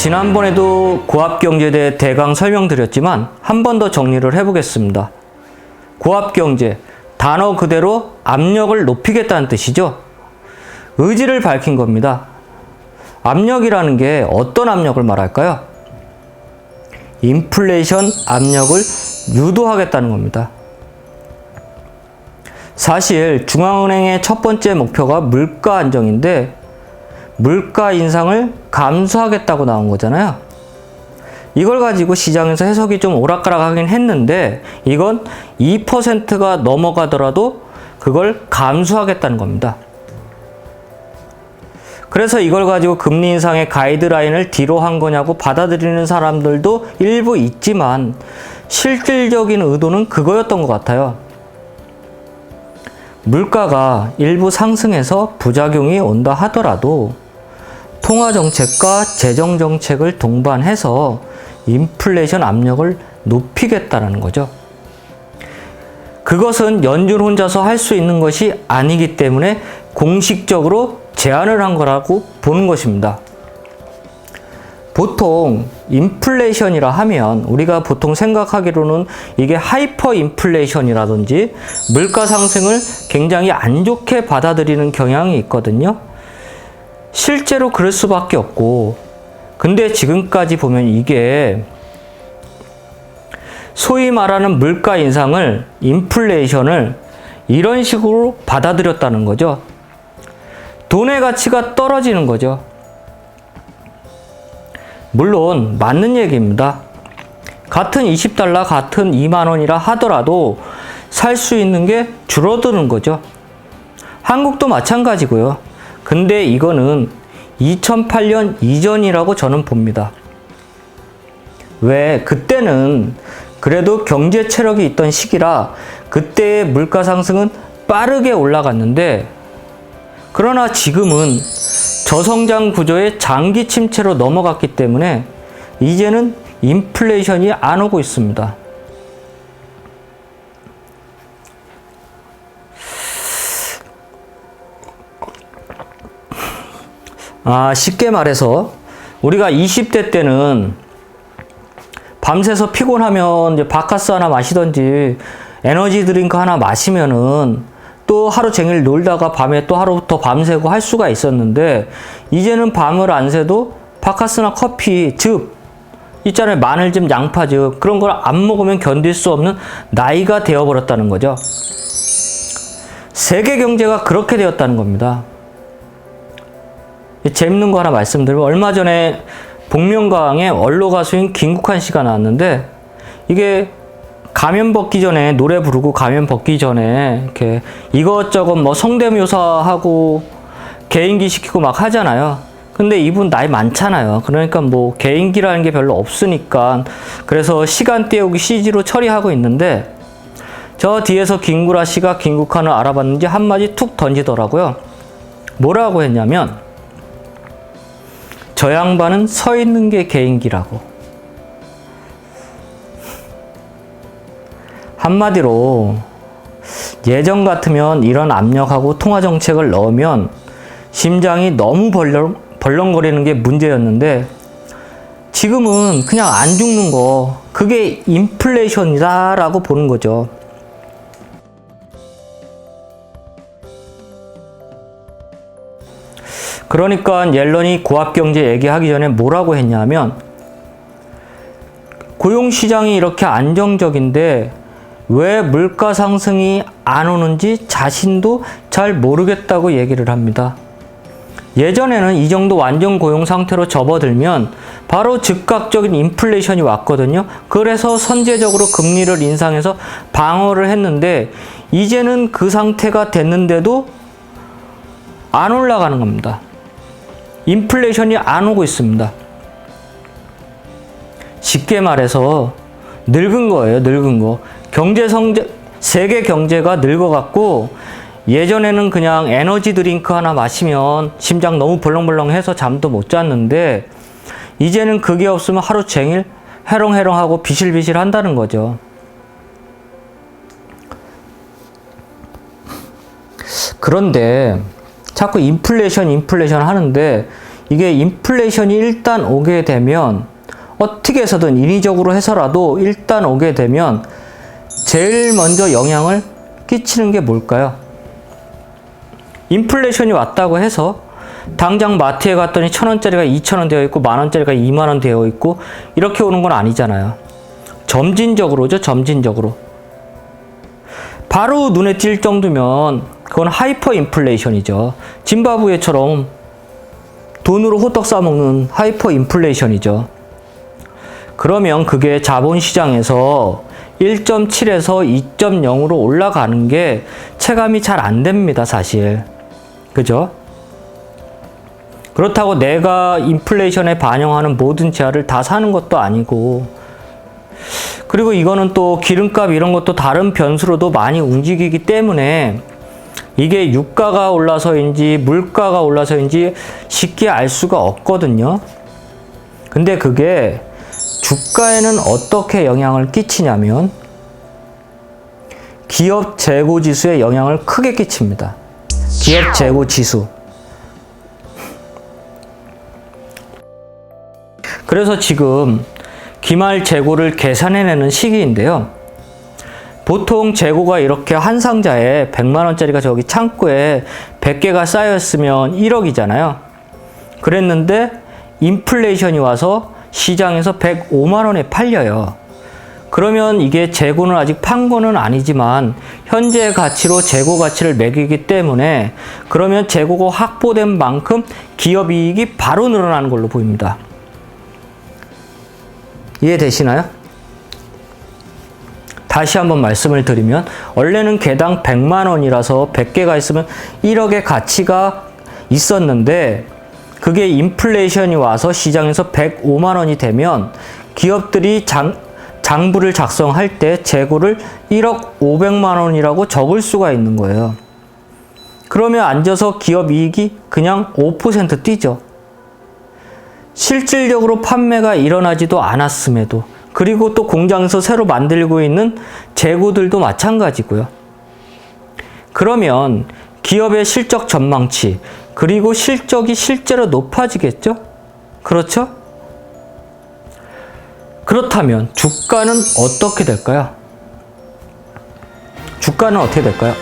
지난번에도 고압경제대 대강 설명드렸지만 한 번 더 정리를 해보겠습니다. 고압경제, 단어 그대로 압력을 높이겠다는 뜻이죠. 의지를 밝힌 겁니다. 압력이라는 게 어떤 압력을 말할까요? 인플레이션 압력을 유도하겠다는 겁니다. 사실 중앙은행의 첫 번째 목표가 물가 안정인데 물가 인상을 감수하겠다고 나온 거잖아요. 이걸 가지고 시장에서 해석이 좀 오락가락 하긴 했는데 이건 2%가 넘어가더라도 그걸 감수하겠다는 겁니다. 그래서 이걸 가지고 금리 인상의 가이드라인을 뒤로 한 거냐고 받아들이는 사람들도 일부 있지만 실질적인 의도는 그거였던 것 같아요. 물가가 일부 상승해서 부작용이 온다 하더라도 통화 정책과 재정 정책을 동반해서 인플레이션 압력을 높이겠다는 거죠. 그것은 연준 혼자서 할 수 있는 것이 아니기 때문에 공식적으로 제안을 한 거라고 보는 것입니다. 보통 인플레이션이라 하면 우리가 보통 생각하기로는 이게 하이퍼 인플레이션이라든지 물가 상승을 굉장히 안 좋게 받아들이는 경향이 있거든요. 실제로 그럴 수밖에 없고 근데 지금까지 보면 이게 소위 말하는 물가 인상을 인플레이션을 이런 식으로 받아들였다는 거죠. 돈의 가치가 떨어지는 거죠. 물론 맞는 얘기입니다. 같은 20달러, 같은 2만 원이라 하더라도 살 수 있는 게 줄어드는 거죠. 한국도 마찬가지고요. 근데 이거는 2008년 이전이라고 저는 봅니다. 왜? 그때는 그래도 경제 체력이 있던 시기라 그때의 물가 상승은 빠르게 올라갔는데 그러나 지금은 저성장 구조의 장기 침체로 넘어갔기 때문에 이제는 인플레이션이 안 오고 있습니다. 아, 쉽게 말해서 우리가 20대 때는 밤새서 피곤하면 이제 바카스 하나 마시던지 에너지 드링크 하나 마시면은 또 하루 종일 놀다가 밤에 또 하루부터 밤새고 할 수가 있었는데 이제는 밤을 안 새도 바카스나 커피, 즙 있잖아요. 마늘즙, 양파즙 그런 걸 안 먹으면 견딜 수 없는 나이가 되어버렸다는 거죠. 세계 경제가 그렇게 되었다는 겁니다. 재밌는 거 하나 말씀드리면 얼마 전에 복면가왕에 원로 가수인 김국환 씨가 나왔는데 이게 가면 벗기 전에 노래 부르고 가면 벗기 전에 이렇게 이것저것 뭐 성대묘사하고 개인기 시키고 막 하잖아요. 근데 이분 나이 많잖아요. 그러니까 뭐 개인기라는 게 별로 없으니까 그래서 시간 때우기 CG로 처리하고 있는데 저 뒤에서 김구라 씨가 김국환을 알아봤는지 한마디 툭 던지더라고요. 뭐라고 했냐면 저 양반은 서 있는 게 개인기라고. 한마디로 예전 같으면 이런 압력하고 통화 정책을 넣으면 심장이 너무 벌렁, 벌렁거리는 게 문제였는데 지금은 그냥 안 죽는 거 그게 인플레이션이다라고 보는 거죠. 그러니까 옐런이 고압경제 얘기하기 전에 뭐라고 했냐면 고용시장이 이렇게 안정적인데 왜 물가 상승이 안 오는지 자신도 잘 모르겠다고 얘기를 합니다. 예전에는 이 정도 완전 고용 상태로 접어들면 바로 즉각적인 인플레이션이 왔거든요. 그래서 선제적으로 금리를 인상해서 방어를 했는데 이제는 그 상태가 됐는데도 안 올라가는 겁니다. 인플레이션이 안 오고 있습니다. 쉽게 말해서 늙은 거예요, 늙은 거. 경제 성장, 세계 경제가 늙어갖고 예전에는 그냥 에너지 드링크 하나 마시면 심장 너무 벌렁벌렁해서 잠도 못 잤는데 이제는 그게 없으면 하루 종일 해롱해롱하고 비실비실 한다는 거죠. 그런데 자꾸 인플레이션, 인플레이션 하는데 이게 인플레이션이 일단 오게 되면 어떻게 해서든 인위적으로 해서라도 일단 오게 되면 제일 먼저 영향을 끼치는 게 뭘까요? 인플레이션이 왔다고 해서 당장 마트에 갔더니 천 원짜리가 이천 원 되어 있고 만 원짜리가 이만 원 되어 있고 이렇게 오는 건 아니잖아요. 점진적으로죠, 점진적으로. 바로 눈에 띌 정도면 그건 하이퍼 인플레이션이죠. 짐바브웨처럼 돈으로 호떡 싸먹는 하이퍼 인플레이션이죠. 그러면 그게 자본시장에서 1.7에서 2.0으로 올라가는 게 체감이 잘 안 됩니다, 사실. 그죠? 그렇다고 내가 인플레이션에 반영하는 모든 재화를 다 사는 것도 아니고, 그리고 이거는 또 기름값 이런 것도 다른 변수로도 많이 움직이기 때문에 이게 유가가 올라서인지 물가가 올라서인지 쉽게 알 수가 없거든요. 근데 그게 주가에는 어떻게 영향을 끼치냐면 기업 재고 지수에 영향을 크게 끼칩니다. 기업 재고 지수. 그래서 지금 기말 재고를 계산해내는 시기인데요. 보통 재고가 이렇게 한 상자에 100만 원짜리가 저기 창고에 100개가 쌓였으면 1억이잖아요. 그랬는데 인플레이션이 와서 시장에서 105만 원에 팔려요. 그러면 이게 재고는 아직 판 거는 아니지만 현재 가치로 재고 가치를 매기기 때문에 그러면 재고가 확보된 만큼 기업 이익이 바로 늘어나는 걸로 보입니다. 이해되시나요? 다시 한번 말씀을 드리면 원래는 개당 100만 원이라서 100개가 있으면 1억의 가치가 있었는데 그게 인플레이션이 와서 시장에서 105만 원이 되면 기업들이 장, 장부를 작성할 때 재고를 1억 500만 원이라고 적을 수가 있는 거예요. 그러면 앉아서 기업 이익이 그냥 5% 뛰죠. 실질적으로 판매가 일어나지도 않았음에도 그리고 또 공장에서 새로 만들고 있는 재고들도 마찬가지고요. 그러면 기업의 실적 전망치 그리고 실적이 실제로 높아지겠죠? 그렇죠? 그렇다면 주가는 어떻게 될까요? 주가는 어떻게 될까요?